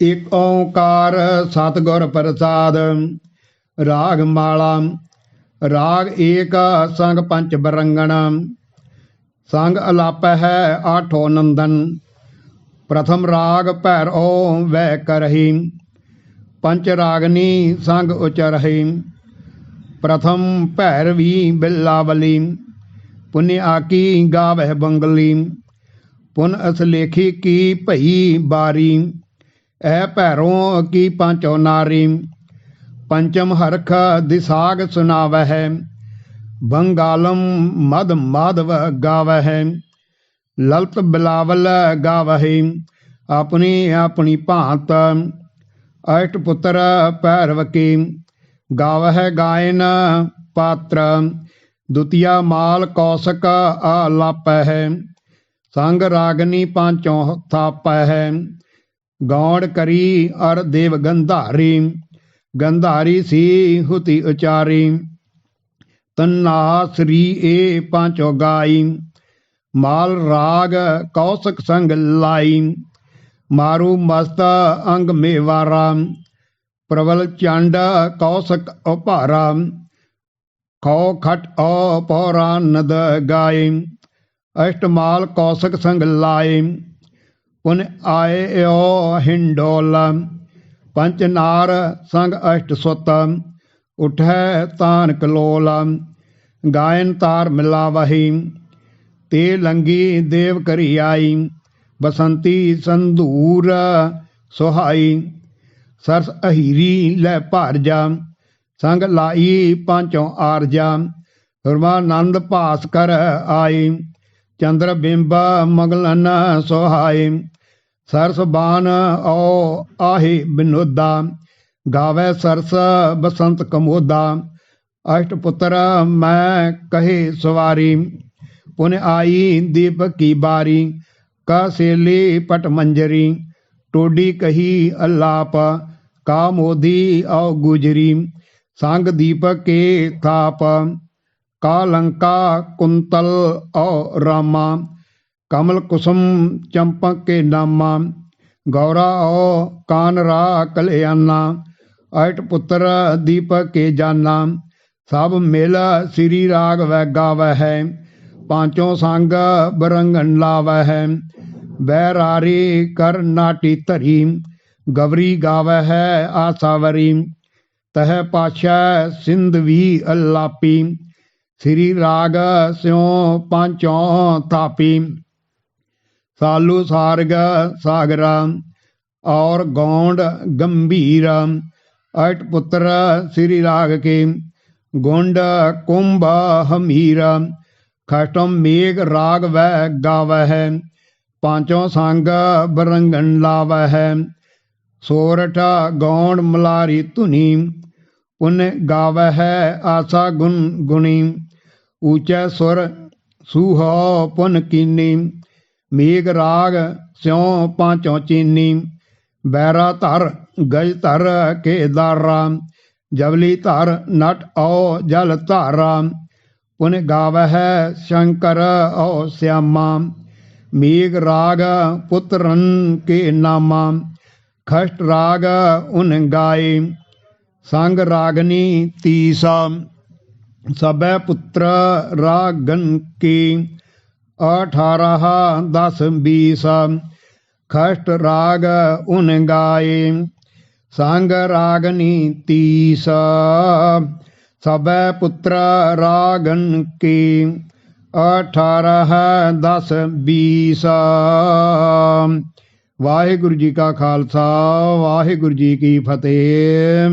ਏਕ ਓੰਕਾਰ ਸਤਿਗੁਰ ਪ੍ਰਸਾਦ। ਰਾਗ ਮਾਲਾ। ਰਾਗ ਏਕ ਸੰਗ ਪੰਚ ਬਰੰਗਣ। ਸੰਗ ਅਲਾਪ ਹੈ ਆਠੋ ਨੰਦਨ। ਪ੍ਰਥਮ ਰਾਗ ਭੈਰੋ ਵੈ ਕਰਹੀ। ਪੰਚ ਰਾਗਨੀ ਸੰਗ ਉਚਰਹੀ। ਪ੍ਰਥਮ ਭੈਰਵੀ ਬਿਲਾਵਲੀ। ਪੁਨਿ ਆਕੀ ਗਾਵਹਿ ਬੰਗਲੀ। ਪੁਨ ਅਸਲੇਖੀ ਕੀ ਭਈ ਬਾਰੀ। ਐ ਭੈਰੋਂ ਕੀ ਪਾਂਚੋ ਨਾਰੀ? ਪੰਚਮ ਹਰਖ ਦਿਸਾਗ ਸੁਨਾਵਹਿ, ਬੰਗਾਲਮ ਮਦ ਮਾਧਵ ਗਾਵਹਿ। ਲਲਤ ਬਿਲਾਵਲ ਗਾਵਹਿ, ਆਪਣੀ ਆਪਣੀ ਭਾਂਤ। ਅਸ਼ਟ ਪੁੱਤਰ ਭੈਰਵ ਕੀ, ਗਾਵਹਿ ਗਾਇਨ ਪਾਤਰ। ਦੁਤੀਆ ਮਾਲ ਕੌਸਕ ਆਲਾਪਹਿ, ਸੰਗ ਰਾਗਨੀ ਪਾਂਚੋਂ ਥਾਪਹਿ। ਗੌੜ ਕਰੀ ਅਰ ਦੇਵ ਗੰਧਾਰੀ ਗੰਧਾਰੀ ਸੀ ਹੁਤੀ ਉਚਾਰੀ। ਤੰਨਾ ਸ੍ਰੀ ਏ ਪਾਂਚੋ ਗਾਈ, ਮਾਲ ਰਾਗ ਕੌਸਕ ਸੰਗ ਲਾਈ। ਮਾਰੂ ਮਸਤ ਅੰਗ ਮੇਵਾਰਾ, ਪ੍ਰਵਲ ਚੰਡ ਕੌਸਕ ਉਭਾਰਾ। ਖੋ ਖਟ ਓ ਪੌਰਾ ਨਦ ਗਾਏ ਅਸ਼ਟਮਾਲ ਕੌਸਕ ਸੰਗ ਲਾਏ ਪੁਨ ਆਏ ਓ ਹਿੰਡੋਲ ਪੰਚ ਨਾਰ ਸੰਗ ਅਸ਼ਟ ਸੁਤ ਉਠੈ ਤਾਨ ਕਲੋਲ ਗਾਇਨ ਤਾਰ ਮਿਲਾਵਹੀ ਤੇ ਲੰਗੀ ਦੇਵ ਕਰੀ ਆਈ ਬਸੰਤੀ ਸੰਧੂਰ ਸੁਹਾਈ ਸਰਸ ਅਹੀਰੀ ਲੈ ਭਰ ਜਾ ਸੰਗ ਲਾਈ ਪਾਂਚੋਂ ਆਰਜਾ ਹਰਮਾਨੰਦ ਭਾਸ ਕਰ ਆਈ ਚੰਦਰ ਬਿੰਬ ਮਗਲਨ ਸੁਹਾਈ ਸਰਸ ਬਾਨ ਓ ਆਹੀ ਬਿਨੋਦਾ, ਗਾਵੇ ਸਰਸ ਬਸੰਤ ਕਮੋਦਾ। ਅਸ਼ਟ ਪੁੱਤਰ ਮੈਂ ਕਹੇ ਸਵਾਰੀ, ਪੁਨ ਆਈ ਦੀਪ ਕੀ ਬਾਰੀ, ਕਾ ਸੇਲੀ ਪਟ ਮੰਜਰੀ, ਟੋਡੀ ਕਹੀ ਅਲਾਪ, ਕਾ ਮੋਦੀ ਔ ਗੁਜਰੀ, ਸੰਗ ਦੀਪਕ ਕੇ ਥਾਪ। ਕਾ ਲੰਕਾ ਕੁੰਤਲ ਔ ਰਾਮਾ ਕਮਲ ਕੁਸੁਮ ਚੰਪਕ ਕੇ ਨਾਮਾ, ਗੌਰਾ ਔ ਕਾਨਰਾ ਕਲਿਆਨਾ ਅਟ ਪੁੱਤਰ ਦੀਪਕ ਕੇ ਜਾਨਾ, ਸਭ ਮਿਲ ਸ੍ਰੀ ਰਾਗ ਵੈ ਗਾਵੈ ਹੈ ਪਾਂਚੋਂ ਸੰਗ ਬਰੰਗਨ ਲਾਵੈ ਹੈ ਬੈਰਾਰੀ ਕਰ ਨਾਟੀ ਧਰੀ, ਗਵਰੀ ਗਾਵੈ ਹੈ ਆਸਾਵਰੀ ਤਹ ਪਾਸ਼ਾ ਸਿੰਧ ਅਲਾਪੀ, ਸ੍ਰੀ ਰਾਗ ਸਿਉ ਪਾਂਚੋਂ ਤਾਪੀ ਸਾਲੂ ਸਾਰਗ ਸਾਗਰਾ ਔਰ ਗੌਂਡ ਗੰਭੀਰ, ਅਟ ਪੁੱਤਰ ਸ੍ਰੀ ਰਾਗ ਕੇ, ਗੁੰਡ ਕੁੰਭ ਹਮੀਰ, ਖਟਮ ਮੇਘ ਰਾਗ ਵੈ ਗਾਵਹਿ, ਪਾਂਚੋਂ ਸੰਗ ਬਰੰਗਨ ਲਾਵਹਿ, ਸੋਰਠ ਗੌਂਡ ਮਲਾਰੀ ਧੁਨੀ, ਪੁਨ ਗਾਵਹਿ ਆਸਾ ਗੁਣ ਗੁਣੀ, ਊਚੈ ਸੁਰ ਸੂਹ ਪੁਨ ਕੀਨੀ ਮੇਘ ਰਾਗ ਸਿਉ ਪਾਂਚੋਂ ਚੀਨੀ ਬੈਰਾ ਧਰ ਗਜ ਧਰ ਕੇ ਦਾਰਾ ਜਵਲੀ ਧਰ ਨਟ ਓ ਜਲ ਧਾਰਾ, ਪੁਨ ਗਾਵਹਿ ਸ਼ੰਕਰ ਓ ਸਿਆਮਾ ਮੇਘ ਰਾਗ ਪੁੱਤਰਨ ਕੇ ਨਾਮਾ, ਖਸ਼ਟ ਰਾਗ ਉਨ ਗਾਏ, ਸੰਗ ਰਾਗਨੀ ਤੀਸਾ, ਸਭੈ ਪੁੱਤਰ ਰਾਗਨ ਕੀ 18 10 20 ਖਸ਼ਟ ਰਾਗ ਉਨ ਗਾਏ ਸੰਗ ਰਾਗਨੀ ਤੀਸਾ ਸਭੈ ਪੁੱਤਰ ਰਾਗਨ ਕੀ 18 10 20 ਵਾਹਿਗੁਰੂ ਜੀ ਕਾ ਖਾਲਸਾ ਵਾਹਿਗੁਰੂ ਜੀ ਕੀ ਫਤਿਹ